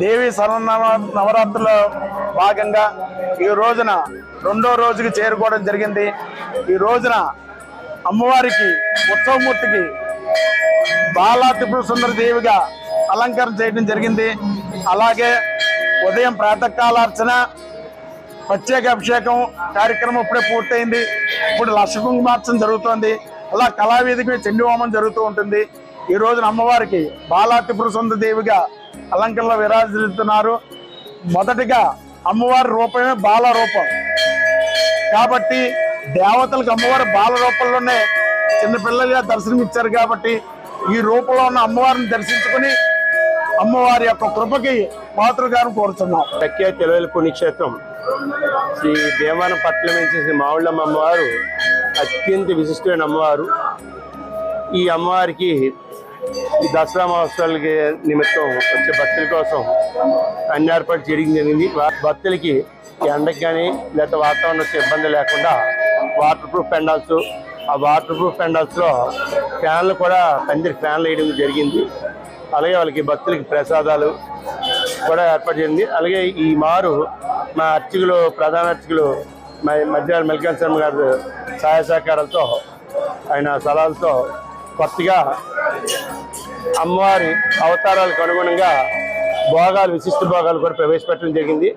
దేవి సర్వనవ నవరాత్రుల భాగంగా ఈ రోజున రెండో రోజుకి చేరుకోవడం జరిగింది. ఈ రోజున అమ్మవారికి ఉత్సవమూర్తికి బాలా త్రిపుర సుందర దేవిగా అలంకరణ చేయడం జరిగింది. అలాగే ఉదయం ప్రాతకాలార్చన ప్రత్యేక అభిషేకం కార్యక్రమం ఇప్పుడే పూర్తయింది. ఇప్పుడు లక్షకుంకుమార్చన జరుగుతోంది. అలా కళావేదిక చెండి హోమం జరుగుతూ ఉంటుంది. ఈ రోజున అమ్మవారికి బాలా త్రిపుర సుందర దేవిగా అలంకరణలో విరాజిల్లుతున్నారు. మొదటిగా అమ్మవారి రూపమే బాల రూపం. కాబట్టి దేవతలకు అమ్మవారి బాల రూపంలోనే చిన్నపిల్లలుగా దర్శనమిచ్చారు కాబట్టి ఈ రూపంలో ఉన్న అమ్మవారిని దర్శించుకుని అమ్మవారి యొక్క కృపకి పాత్రగాను కోరుతున్నాం ప్రఖ్యా తెలవేలు పుణ్యక్షేత్రం శ్రీ దేవాన పట్ల నుంచి శ్రీ మావుళ్ళమ్మ అమ్మవారు అత్యంత విశిష్టమైన అమ్మవారు. ఈ అమ్మవారికి ఈ దసరా మహోత్సవాలకి నిమిత్తం వచ్చే భక్తుల కోసం అన్ని ఏర్పాటు చేయడం జరిగింది. భక్తులకి ఈ ఎండకి కానీ లేకపోతే వాతావరణం వచ్చే ఇబ్బంది లేకుండా వాటర్ ప్రూఫ్ పెండాల్స్ ఆ వాటర్ ప్రూఫ్ పెండాల్స్లో ఫ్యాన్లు కూడా పందిరి ఫ్యాన్లు వేయడం జరిగింది. అలాగే వాళ్ళకి భక్తులకి ప్రసాదాలు కూడా ఏర్పాటు చేయండి అలాగే ఈ మారు మా అర్చకులు ప్రధాన అర్చకులు మా మధ్యాహ్నం మెల్కాన్ శర్మ గారి సహాయ సహకారాలతో ఆయన సలహాలతో కొత్తగా అమ్మవారి అవతారాలకు అనుగుణంగా భోగాలు విశిష్ట భోగాలు కూడా ప్రవేశపెట్టడం జరిగింది.